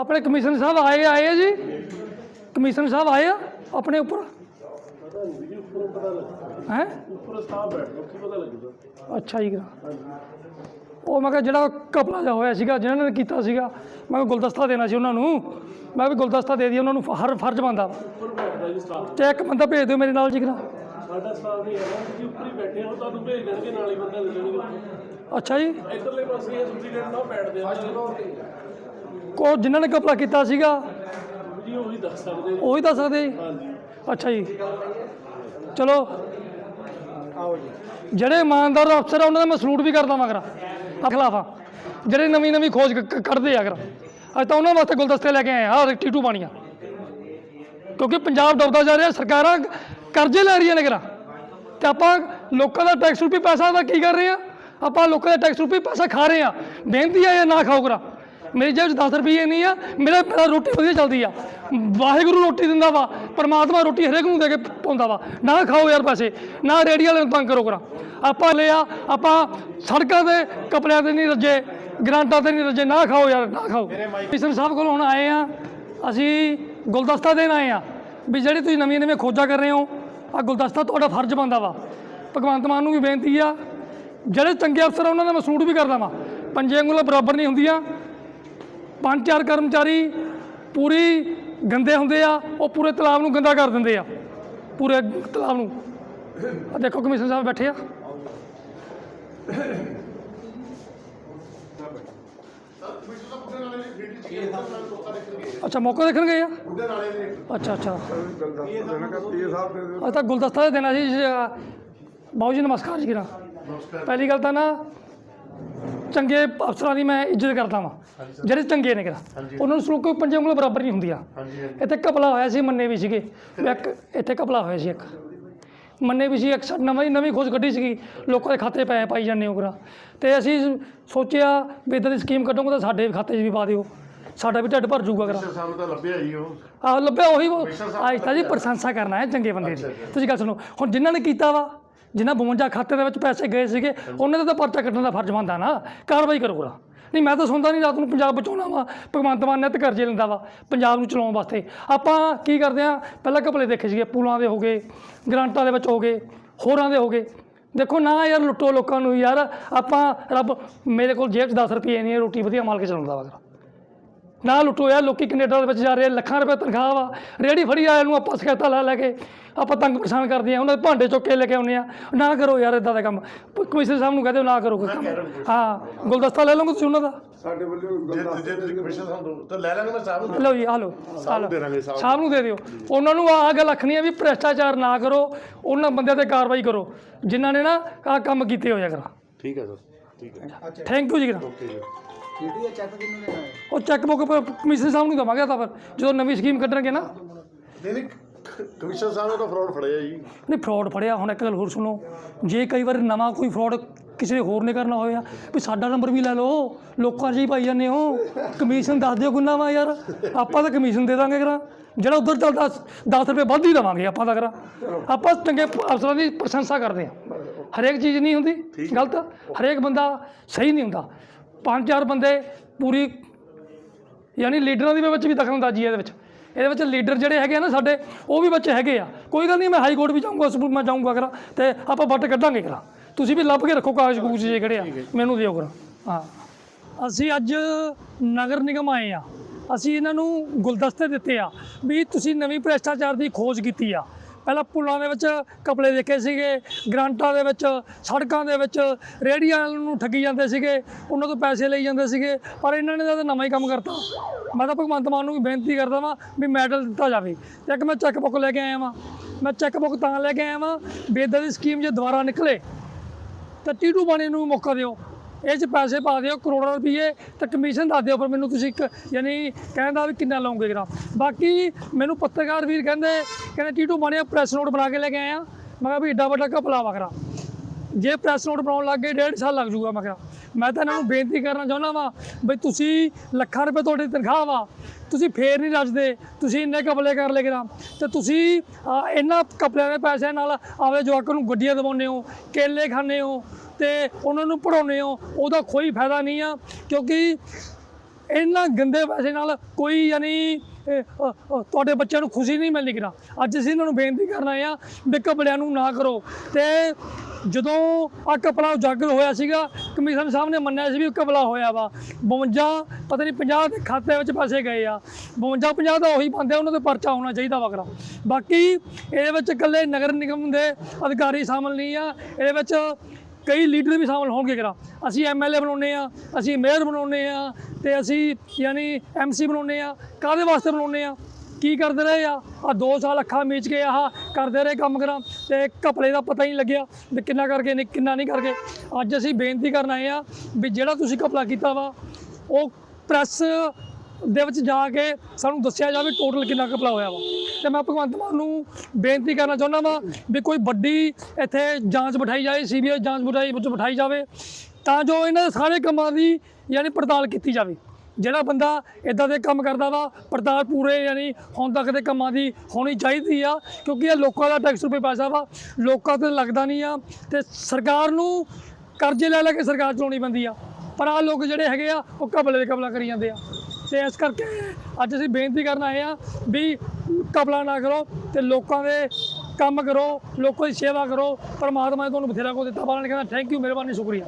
ਆਪਣੇ ਕਮਿਸ਼ਨਰ ਸਾਹਿਬ ਆਏ ਆਏ ਆ ਜੀ? ਕਮਿਸ਼ਨਰ ਸਾਹਿਬ ਆਏ ਆ ਆਪਣੇ ਉੱਪਰ? ਹੈ? ਉੱਪਰ ਸਟਾਫ ਬੈਠ ਪਤਾ ਲੱਗੂਗਾ ਅੱਛਾ ਜੀ। ਉਹ ਮੈਂ ਕਿਹਾ ਜਿਹੜਾ ਕਪੜਾ ਜਿਹਾ ਹੋਇਆ ਸੀਗਾ ਜਿਹਨਾਂ ਨੇ ਕੀਤਾ ਸੀਗਾ ਮੈਂ ਕਿਹਾ ਗੁਲਦਸਤਾ ਦੇਣਾ ਸੀ ਉਹਨਾਂ ਨੂੰ। ਮੈਂ ਵੀ ਗੁਲਦਸਤਾ ਦੇ ਦੀ ਉਹਨਾਂ ਨੂੰ ਹਰ ਫਰਜ਼ ਜੀ ਸਟਾਫ ਤੇ ਇੱਕ ਬੰਦਾ ਭੇਜ ਦਿਓ ਮੇਰੇ ਨਾਲ ਜਿਗਰਾ ਸਾਡਾ ਸਟਾਫ ਨਹੀਂ ਹੈਗਾ ਤੁਸੀਂ ਉੱਪਰ ਹੀ ਬੈਠੇ ਹੋ ਤੁਹਾਨੂੰ ਭੇਜ ਦੇਣਗੇ ਨਾਲ ਹੀ ਬੰਦਾ ਜਾਣਗੇ ਉੱਥੇ। ਅੱਛਾ ਜੀ। ਇੱਧਰਲੇ ਪਾਸੇ ਇਹ ਸੁਪਰੀਡੈਂਟ ਸਾਹਿਬ ਬੈਠਦੇ ਆ। ਕੋ ਜਿਨ੍ਹਾਂ ਨੇ ਕਪੜਾ ਕੀਤਾ ਸੀਗਾ? ਜੀ ਉਹੀ ਦੱਸ ਸਕਦੇ। ਜੀ। ਉਹੀ ਦੱਸ ਸਕਦੇ? ਜੀ ਹਾਂਜੀ। ਅੱਛਾ ਜੀ। ਚਲੋ। ਜਿਹੜੇ ਇਮਾਨਦਾਰ ਅਫਸਰ ਆ ਉਹਨਾਂ ਦਾ ਮੈਂ ਸਲੂਟ ਵੀ ਕਰਦਾ ਮਗਰ ਖਿਲਾਫ ਜਿਹੜੇ ਨਵੀਂ ਨਵੀਂ ਖੋਜ ਕ- ਕ- ਕੱਢਦੇ ਆ ਅਗਰ। ਅੱਜ ਤਾਂ ਉਹਨਾਂ ਵਾਸਤੇ ਗੁਲਦਸਤੇ ਲੈ ਕੇ ਆਏ ਆ। ਟੀਟੂ ਪਾਣੀਆਂ ਕਿਉਂਕਿ ਪੰਜਾਬ ਡੁੱਬਦਾ ਜਾ ਰਿਹਾ ਸਰਕਾਰਾਂ ਕਰਜ਼ੇ ਲੈ ਰਹੀਆਂ ਨੇ ਕਰਾ ਤੇ ਆਪਾਂ ਲੋਕਾਂ ਦਾ ਟੈਕਸ ਰੂਪੀ ਪੈਸਾ ਦਾ ਕੀ ਕਰ ਰਹੇ ਆ? ਆਪਾਂ ਲੋਕਾਂ ਦਾ ਟੈਕਸ ਰੂਪੀ ਪੈਸਾ ਖਾ ਰਹੇ ਆ। ਬੇਨਤੀ ਆ ਇਹ ਨਾ ਖਾਓ ਕਰਾ ਮੇਰੀ ਜੇਬ 'ਚ 10 ਰੁਪਏ ਨਹੀਂ ਆ, ਮੇਰੇ ਮੇਰਾ ਰੋਟੀ ਵਧੀਆ ਚੱਲਦੀ ਆ। ਵਾਹਿਗੁਰੂ ਰੋਟੀ ਦਿੰਦਾ ਵਾ, ਪਰਮਾਤਮਾ ਰੋਟੀ ਹਰੇਕ ਨੂੰ ਦੇ ਕੇ ਪਾਉਂਦਾ ਵਾ। ਨਾ ਖਾਓ ਯਾਰ ਪੈਸੇ, ਨਾ ਰੇੜੀ ਵਾਲੇ ਨੂੰ ਤੰਗ ਕਰੋ ਕਰਾ। ਆਪਾਂ ਲਿਆ, ਆਪਾਂ ਸੜਕਾਂ ਤੇ ਕਪੜਿਆਂ ਤੇ ਨਹੀਂ ਰੱਜੇ, ਗਰਾਂਟਾਂ ਤੇ ਨਹੀਂ ਰੱਜੇ, ਨਾ ਖਾਓ ਯਾਰ, ਨਾ ਖਾਓ। ਕਮਿਸ਼ਨਰ ਸਾਹਿਬ ਕੋਲ ਹੁਣ ਆਏ ਆ, ਅਸੀਂ ਗੁਲਦਸਤਾ ਦੇਣ ਆਏ ਆ। ਵੀ ਜਿਹੜੀ ਤੁਸੀਂ ਨਵੀਆਂ ਨਵੀਆਂ ਖੋਜਾਂ ਕਰ ਰਹੇ ਹੋ ਆ ਗੁਲਦਸਤਾ ਤੁਹਾਡਾ ਫਰਜ਼ ਬਣਦਾ ਵਾ। ਭਗਵੰਤ ਮਾਨ ਨੂੰ ਵੀ ਬੇਨਤੀ ਆ, ਜਿਹੜੇ ਚੰਗੇ ਅਫਸਰ ਆ, ਉਹਨਾਂ ਦਾ ਮੈਂ ਸਲੂਟ ਵੀ ਕਰਦਾ ਵਾਂ। ਪੰਜੇ ਉਂਗਲਾਂ ਬਰਾਬਰ ਨਹੀਂ ਹੁੰਦੀਆਂ ਪੰਜ ਚਾਰ ਕਰਮਚਾਰੀ ਪੂਰੀ ਗੰਦੇ ਹੁੰਦੇ ਆ ਉਹ ਪੂਰੇ ਤਲਾਬ ਨੂੰ ਗੰਦਾ ਕਰ ਦਿੰਦੇ ਆ। ਪੂਰੇ ਤਲਾਬ ਨੂੰ। ਆ ਦੇਖੋ ਕਮਿਸ਼ਨਰ ਸਾਹਿਬ ਬੈਠੇ ਆ। ਅੱਛਾ ਮੌਕਾ ਦੇਖਣ ਗਏ ਆ? ਅੱਛਾ ਅੱਛਾ। ਅੱਜ ਤਾਂ ਗੁਲਦਸਤਾ ਦੇ ਦੇਣਾ ਸੀ ਬਾਬੂ ਜੀ ਨਮਸਕਾਰ ਜੀ ਕਿਰਾ ਪਹਿਲੀ ਗੱਲ ਤਾਂ ਨਾ ਚੰਗੇ ਅਫਸਰਾਂ ਦੀ ਮੈਂ ਇੱਜ਼ਤ ਕਰਦਾ ਵਾਂ ਜਿਹੜੇ ਚੰਗੇ ਨੇ ਕਿਰਾ ਉਹਨਾਂ ਨੂੰ ਸਲੂਕ ਕੋਈ ਪੰਜੇ ਉਂਗਲਾਂ ਬਰਾਬਰ ਨਹੀਂ ਹੁੰਦੀਆਂ। ਇੱਥੇ ਕਪਲਾ ਹੋਇਆ ਸੀ ਮੰਨੇ ਵੀ ਸੀਗੇ। ਇੱਕ ਇੱਥੇ ਕਪਲਾ ਹੋਇਆ ਸੀ ਇੱਕ। ਮੰਨੇ ਵੀ ਸੀ ਇੱਕ ਸਾ- ਨਵੀਂ ਨਵੀਂ ਖੋਜ ਕੱਢੀ ਸੀਗੀ। ਲੋਕਾਂ ਦੇ ਖਾਤੇ ਪੈ ਪਾਈ ਜਾਂਦੇ ਹੋ ਕਰਾ ਤੇ ਅਸੀਂ ਸੋਚਿਆ ਵੀ ਇੱਦਾਂ ਦੀ ਸਕੀਮ ਕੱਢੋਗੇ ਤਾਂ ਸਾਡੇ ਖਾਤੇ 'ਚ ਵੀ ਪਾ ਦਿਓ। ਸਾਡਾ ਵੀ ਢਿੱਡ ਭਰ ਜਾਊਗਾ ਕਰਾ ਸਾਨੂੰ ਤਾਂ ਲੱਭਿਆ ਜੀ ਉਹ। ਆਹ ਲੱਭਿਆ ਉਹੀ ਅੱਜ ਤਾਂ ਜੀ ਪ੍ਰਸ਼ੰਸਾ ਕਰਨਾ ਹੈ ਚੰਗੇ ਬੰਦੇ ਦੀ। ਤੁਸੀਂ ਗੱਲ ਸੁਣੋ। ਹੁਣ ਜਿਨ੍ਹਾਂ ਨੇ ਕੀਤਾ ਵਾ ਜਿਨ੍ਹਾਂ 52 ਖਾਤੇ ਦੇ ਵਿੱਚ ਪੈਸੇ ਗਏ ਸੀਗੇ, ਉਹਨਾਂ ਦਾ ਤਾਂ ਪਰਚਾ ਕੱਢਣ ਦਾ ਫਰਜ਼ ਬਣਦਾ ਨਾ। ਕਾਰਵਾਈ ਕਰੋ ਕਰਾ ਨਹੀਂ, ਮੈਂ ਤਾਂ ਸੁਣਦਾ ਨਹੀਂ, ਰਾਤ ਨੂੰ ਪੰਜਾਬ ਬਚਾਉਣਾ ਵਾ। ਭਗਵੰਤ ਮਾਨ ਨਿੱਤ ਕਰਜ਼ੇ ਲੈਂਦਾ ਵਾ, ਪੰਜਾਬ ਨੂੰ ਚਲਾਉਣ ਵਾਸਤੇ। ਆਪਾਂ ਕੀ ਕਰਦੇ ਆ? ਪਹਿਲਾਂ ਘਪਲੇ ਦੇਖੇ ਸੀਗੇ, ਪੁਲਾਂ ਦੇ ਹੋ ਗਏ, ਗ੍ਰਾਂਟਾਂ ਦੇ ਵਿੱਚ ਹੋ ਗਏ, ਹੋਰਾਂ ਦੇ ਹੋ ਗਏ। ਦੇਖੋ ਨਾ ਯਾਰ, ਲੁੱਟੋ ਲੋਕਾਂ ਨੂੰ ਯਾਰ। ਆਪਾਂ ਰੱਬ, ਮੇਰੇ ਕੋਲ ਜੇਬ 'ਚ 10 ਰੁਪਏ ਨਹੀਂ ਰੋਟੀ ਵਧੀਆ ਮਾਲ ਕੇ ਚਲਾਉਂਦਾ ਵਾ। ਨਾ ਲੁੱਟੋ ਯਾਰ ਲੋਕੀ ਕੈਨੇਡਾ ਦੇ ਵਿੱਚ ਜਾ ਰਹੇ ਆ, ਲੱਖਾਂ ਰੁਪਏ ਤਨਖਾਹ ਵਾ। ਰੇੜੀ ਫੜੀ ਆਇਆ ਨੂੰ ਆਪਾਂ ਸ਼ਿਕਾਇਤਾਂ ਲੈ ਲੈ ਕੇ ਆਪਾਂ ਤੰਗ ਪਰੇਸ਼ਾਨ ਕਰਦੇ ਆ। ਉਹਨਾਂ ਦੇ ਭਾਂਡੇ ਚੁੱਕ ਕੇ ਲੈ ਕੇ ਆਉਂਦੇ ਆ। ਨਾ ਕਰੋ ਯਾਰ ਇਦਾਂ ਦਾ ਕੰਮ। ਪ- ਕਮਿਸ਼ਨਰ ਸਾਹਿਬ ਨੂੰ ਕਹਦੇ ਨਾ ਕਰੋ ਕੋਈ ਕੰਮ। ਹਾਂ ਗੁਲਦਸਤਾ ਲੈ ਲਓਗੇ ਤੁਸੀਂ ਉਹਨਾਂ ਦਾ? ਸਾਡੇ ਵੱਲੋਂ ਜੇ ਜੇ ਤੁਸੀਂ ਕਮਿਸ਼ਨ ਸਾਨੂੰ ਤਾਂ ਲੈ ਲਾਂਗੇ ਮੈਂ ਸਾਹਿਬ ਨੂੰ ਲਓ ਜੀ ਆ ਲਓ ਦੇ ਦਾਂਗੇ ਸਾਹਿਬ ਸਾਹਿਬ ਨੂੰ ਦੇ ਦਿਓ। ਉਹਨਾਂ ਨੂੰ ਆਹ ਗੱਲ ਆਖਣੀ ਆ ਵੀ ਭ੍ਰਿਸ਼ਟਾਚਾਰ ਨਾ ਕਰੋ ਉਹਨਾਂ ਬੰਦਿਆਂ ਤੇ ਕਾਰਵਾਈ ਕਰੋ। ਜਿਨ੍ਹਾਂ ਨੇ ਨਾ ਆਹ ਕੰਮ ਕੀਤੇ ਹੋਇਆ ਕਰਾ ਠੀਕ ਹੈ ਸਰ ਠੀਕ ਹੈ। ਥੈਂਕ ਯੂ ਜੀ ਕਰਾ ਓਕੇ ਜੀ। ਵੀਡੀਓ ਚੈੱਕ ਕਿੰਨੂੰ ਦੇਣਾ ਹੈ ਉਹ ਚੈੱਕ ਬੁੱਕ ਕਮਿਸ਼ਨਰ ਸਾਹਿਬ ਨੂੰ ਦਵਾਂਗੇ ਤਾਂ ਫਿਰ। ਜਦੋਂ ਨਵੀਂ ਸਕੀਮ ਕੱਢਣਗੇ ਨਾ। ਨਹੀਂ ਨਹੀਂ ਕਮਿਸ਼ਨ ਸਾਹਿਬ ਨੇ ਤਾਂ ਫਰਾਡ ਫੜਿਆ ਜੀ। ਨਹੀਂ ਫਰਾਡ ਫੜਿਆ। ਹੁਣ ਇੱਕ ਗੱਲ ਹੋਰ ਸੁਣੋ। ਜੇ ਕਈ ਵਾਰ ਨਵਾਂ ਕੋਈ ਫਰਾਡ ਕਿਸੇ ਹੋਰ ਨੇ ਕਰਨਾ ਹੋਇਆ ਵੀ ਸਾਡਾ ਨੰਬਰ ਵੀ ਲੈ ਲਓ। ਲੋਕਾਂ 'ਚ ਹੀ ਪਾਈ ਜਾਂਦੇ ਹੋ। ਕਮਿਸ਼ਨ ਦੱਸ ਦਿਓ ਕਿੰਨਾ ਵਾ ਯਾਰ। ਆਪਾਂ ਤਾਂ ਕਮਿਸ਼ਨ ਦੇ ਦਾਂਗੇ ਕਰਾਂ। ਜਿਹੜਾ ਉਧਰ ਚੱਲਦਾ 10 ਰੁਪਏ ਵੱਧ ਹੀ ਦੇਵਾਂਗੇ ਆਪਾਂ ਤਾਂ ਕਰਾਂ। ਆਪਾਂ ਚੰਗੇ ਅਫਸਰਾਂ ਦੀ ਪ੍ਰਸ਼ੰਸਾ ਕਰਦੇ ਹਾਂ। ਹਰੇਕ ਚੀਜ਼ ਨਹੀਂ ਹੁੰਦੀ। ਗਲਤ। ਹਰੇਕ ਬੰਦਾ ਸਹੀ ਨਹੀਂ ਹੁੰਦਾ। ਪੰਜ ਚਾਰ ਬੰਦੇ ਪੂਰੀ ਯਾਨੀ ਲੀਡਰਾਂ ਦੀ ਵਿੱਚ ਵੀ ਦਖਲਅੰਦਾਜ਼ੀ ਹੈ ਇਹਦੇ ਵਿੱਚ। ਇਹਦੇ ਵਿੱਚ ਲੀਡਰ ਜਿਹੜੇ ਹੈਗੇ ਆ ਨਾ ਸਾਡੇ ਉਹ ਵੀ ਵਿੱਚ ਹੈਗੇ ਆ। ਕੋਈ ਗੱਲ ਨਹੀਂ ਮੈਂ ਹਾਈ ਕੋਰਟ ਵੀ ਜਾਊਂਗਾ ਸੁਪਰੀਮ ਮੈਂ ਜਾਊਂਗਾ ਕਰਾਂ ਤੇ ਆਪਾਂ ਵੱਟ ਕੱਢਾਂਗੇ ਕਰਾਂ। ਤੁਸੀਂ ਵੀ ਲੱਭ ਕੇ ਰੱਖੋ ਕਾਗਜ਼ ਕੂਗਜ਼ ਜੇ ਕਿਹੜੇ ਆ ਮੈਨੂੰ ਦਿਓ ਕਰਾਂ। ਹਾਂ। ਅਸੀਂ ਅੱਜ ਨਗਰ ਨਿਗਮ ਆਏ ਆ। ਅਸੀਂ ਇਹਨਾਂ ਨੂੰ ਗੁਲਦਸਤੇ ਦਿੱਤੇ ਆ ਵੀ ਤੁਸੀਂ ਨਵੀਂ ਭ੍ਰਿਸ਼ਟਾਚਾਰ ਦੀ ਖੋਜ ਕੀਤੀ ਆ। ਪਹਿਲਾਂ ਪੁਲਾਂ ਦੇ ਵਿੱਚ ਕਪੜੇ ਦੇਖੇ ਸੀਗੇ, ਗ੍ਰਾਂਟਾਂ ਦੇ ਵਿੱਚ, ਸੜਕਾਂ ਦੇ ਵਿੱਚ, ਰੇਹੜੀਆਂ ਨੂੰ ਠੱਗੀ ਜਾਂਦੇ ਸੀਗੇ, ਉਹਨਾਂ ਤੋਂ ਪੈਸੇ ਲਈ ਜਾਂਦੇ ਸੀਗੇ, ਪਰ ਇਹਨਾਂ ਨੇ ਤਾਂ ਨਵਾਂ ਹੀ ਕੰਮ ਕਰਤਾ। ਮੈਂ ਤਾਂ ਭਗਵੰਤ ਮਾਨ ਨੂੰ ਵੀ ਬੇਨਤੀ ਕਰਦਾ ਵਾਂ ਵੀ ਮੈਡਲ ਦਿੱਤਾ ਜਾਵੇ। ਤੇ ਇੱਕ ਮੈਂ ਚੈੱਕ ਬੁੱਕ ਲੈ ਕੇ ਆਇਆ ਵਾਂ। ਮੈਂ ਚੈੱਕ ਬੁੱਕ ਤਾਂ ਲੈ ਕੇ ਆਇਆ ਵਾਂ ਵੀ ਦੀ ਸਕੀਮ ਜੇ ਦੁਬਾਰਾ ਨਿਕਲੇ, ਤਾਂ ਟੀਟੂ ਬਾਣੇ ਨੂੰ ਮੌਕਾ ਦਿਓ। ਇਹ 'ਚ ਪੈਸੇ ਪਾ ਦਿਓ, ਕਰੋੜਾਂ ਰੁਪਏ ਤੇ ਕਮਿਸ਼ਨ ਦੱਸ ਦਿਓ ਪਰ ਮੈਨੂੰ ਤੁਸੀਂ ਇੱਕ, ਯਾਨੀ ਕਹਿੰਦਾ ਵੀ ਕਿੰਨਾ ਲਓਗੇ ਗਰਾ ਬਾਕੀ ਮੈਨੂੰ ਪੱਤਰਕਾਰ ਵੀਰ ਕਹਿੰਦੇ ਕਹਿੰਦੇ, ਟੀਟੂ ਬਾਣੇ ਪ੍ਰੈਸ ਨੋਟ ਬਣਾ ਕੇ ਲੈ ਕੇ ਆਇਆ ਮੈਂ ਕਿਹਾ ਵੀ ਏਡਾ ਵੱਡਾ ਘਪਲਾ ਵਗਰਾ ਜੇ ਪ੍ਰੈਸ ਨੋਟ ਬਣਾਉਣ ਲੱਗ ਗਏ, ਡੇਢ ਸਾਲ ਲੱਗ ਜੂਗਾ ਮੈਂ ਕਿਹਾ ਮੈਂ ਤਾਂ ਇਹਨਾਂ ਨੂੰ ਬੇਨਤੀ ਕਰਨਾ ਚਾਹੁੰਦਾ ਵਾਂ ਬਈ ਤੁਸੀਂ ਲੱਖਾਂ ਰੁਪਏ ਤੁਹਾਡੀ ਤਨਖਾਹ ਵਾ ਤੁਸੀਂ ਫੇਰ ਨਹੀਂ ਰੱਜਦੇ, ਤੁਸੀਂ ਇੰਨੇ ਕਪਲੇ ਕਰ ਲਏ ਕਿਰਾ ਤੇ ਤੁਸੀਂ ਇਹਨਾਂ ਕਪਲਿਆਂ ਦੇ ਪੈਸਿਆਂ ਨਾਲ ਆਪਣੇ ਜਵਾਕਾਂ ਨੂੰ ਗੱਡੀਆਂ ਦਿਵਾਉਂਦੇ ਹੋ, ਕੇਲੇ ਖਾਂਦੇ ਹੋ, ਤੇ ਉਹਨਾਂ ਨੂੰ ਪੜਾਉਂਦੇ ਹੋ, ਉਹਦਾ ਕੋਈ ਫਾਇਦਾ ਨਹੀਂ ਆ, ਕਿਉਂਕਿ ਇਹਨਾਂ ਗੰਦੇ ਪੈਸੇ ਨਾਲ ਕੋਈ ਯਾਨੀ ਤੁਹਾਡੇ ਬੱਚਿਆਂ ਨੂੰ ਖੁਸ਼ੀ ਨਹੀਂ ਮਿਲਣੀ ਕਿਰਾ। ਅੱਜ ਅਸੀਂ ਇਹਨਾਂ ਨੂੰ ਬੇਨਤੀ ਕਰਨਾ ਆ ਵੀ ਕਪੜਿਆਂ ਨੂੰ ਨਾ ਕਰੋ। ਤੇ ਜਦੋਂ ਆ ਕਪੜਾ ਉਜਾਗਰ ਹੋਇਆ ਸੀਗਾ ਕਮਿਸ਼ਨ ਸਾਹਿਬ ਨੇ ਮੰਨਿਆ ਸੀ ਵੀ ਕਪੜਾ ਹੋਇਆ ਵਾ। 52 ਪਤਾ ਨਹੀਂ 50 ਦੇ ਖਾਤੇ ਵਿੱਚ ਪੈਸੇ ਗਏ ਆ। 52 50 ਦਾ ਉਹੀ ਬੰਦੇ ਉਹਨਾਂ ਤੇ ਪਰਚਾ ਹੋਣਾ ਚਾਹੀਦਾ ਵਗਰਾ ਬਾਕੀ ਇਹਦੇ ਵਿੱਚ ਇਕੱਲੇ ਨਗਰ ਨਿਗਮ ਦੇ ਅਧਿਕਾਰੀ ਸ਼ਾਮਲ ਨਹੀਂ ਆ। ਇਹਦੇ ਵਿੱਚ ਕਈ ਲੀਡਰ ਵੀ ਸ਼ਾਮਲ ਹੋਣਗੇ ਕਰਾ ਅਸੀਂ ਐਮਐਲਏ ਬਣਾਉਨੇ ਆ ਅਸੀਂ ਮੇਅਰ ਬਣਾਉਨੇ ਆ ਤੇ ਅਸੀਂ ਯਾਨੀ ਐਮਸੀ ਬਣਾਉਨੇ ਆ ਕਾਹਦੇ ਵਾਸਤੇ ਬਣਾਉਨੇ ਆ ਕੀ ਕਰਦੇ ਰਹੇ ਆ? ਆ 2 ਸਾਲ ਅੱਖਾਂ ਮੀਚ ਕੇ ਆਹ ਕਰਦੇ ਰਹੇ ਕੰਮ ਕਰਾਂ ਤੇ ਘਪਲੇ ਦਾ ਪਤਾ ਹੀ ਨਹੀਂ ਲੱਗਿਆ ਵੀ ਕਿੰਨਾ ਕਰਕੇ ਨੇ ਕਿੰਨਾ ਨਹੀਂ ਕਰਕੇ। ਅੱਜ ਅਸੀਂ ਬੇਨਤੀ ਕਰਨ ਆਏ ਆ ਵੀ ਜਿਹੜਾ ਤੁਸੀਂ ਘਪਲਾ ਕੀਤਾ ਵਾ, ਉਹ ਪ੍ਰੈਸ ਦੇ ਵਿੱਚ ਜਾ ਕੇ ਸਾਨੂੰ ਦੱਸਿਆ ਜਾਵੇ ਟੋਟਲ ਕਿੰਨਾ ਘਪਲਾ ਹੋਇਆ ਵਾ। ਤੇ ਮੈਂ ਭਗਵੰਤ ਮਾਨ ਨੂੰ ਬੇਨਤੀ ਕਰਨਾ ਚਾਹੁੰਦਾ ਵਾਂ ਵੀ ਕੋਈ ਵੱਡੀ ਇੱਥੇ ਜਾਂਚ ਬਿਠਾਈ ਜਾਏ, ਸੀਬੀਆਈ ਜਾਂਚ ਬਿਠਾਈ ਵਿੱਚ ਬਿਠਾਈ ਜਾਵੇ, ਤਾਂ ਜੋ ਇਹਨਾਂ ਦੇ ਸਾਰੇ ਕੰਮਾਂ ਦੀ ਯਾਨੀ ਪੜਤਾਲ ਕੀਤੀ ਜਾਵੇ। ਜਿਹੜਾ ਬੰਦਾ ਇਦਾਂ ਦੇ ਕੰਮ ਕਰਦਾ ਵਾ, ਪੜਤਾਲ ਪੂਰੇ ਯਾਨੀ ਹੁਣ ਤੱਕ ਦੇ ਕੰਮਾਂ ਦੀ ਹੋਣੀ ਚਾਹੀਦੀ ਆ, ਕਿਉਂਕਿ ਇਹ ਲੋਕਾਂ ਦਾ ਟੈਕਸ ਰੁਪਏ ਪੈਸਾ ਵਾ, ਲੋਕਾਂ ਤੇ ਲੱਗਦਾ ਨਹੀਂ ਆ, ਤੇ ਸਰਕਾਰ ਨੂੰ ਕਰਜ਼ੇ ਲੈ ਲੈ ਕੇ ਸਰਕਾਰ ਚਲਾਉਣੀ ਪੈਂਦੀ ਆ। ਪਰ ਆ ਲੋਕ ਜਿਹੜੇ ਹੈਗੇ ਆ, ਉਹ ਕਬਲੇ ਦੇ ਕਬਲਾ ਕਰੀ ਜਾਂਦੇ ਆ। ਤੇ ਇਸ ਕਰਕੇ ਅੱਜ ਅਸੀਂ ਬੇਨਤੀ ਕਰਨ ਆਏ ਆ ਵੀ ਕਬਲਾ ਨਾ ਕਰੋ ਤੇ ਲੋਕਾਂ ਦੇ ਕੰਮ ਕਰੋ, ਲੋਕਾਂ ਦੀ ਸੇਵਾ ਕਰੋ। ਪਰਮਾਤਮਾ ਨੇ ਤੁਹਾਨੂੰ ਬਥੇਰਾ ਕੋ ਦਿੱਤਾ। ਬਾਲਣ ਕਹਿੰਦਾ ਥੈਂਕ ਯੂ ਮਿਹਰਬਾਨੀ, ਸ਼ੁਕਰੀਆ।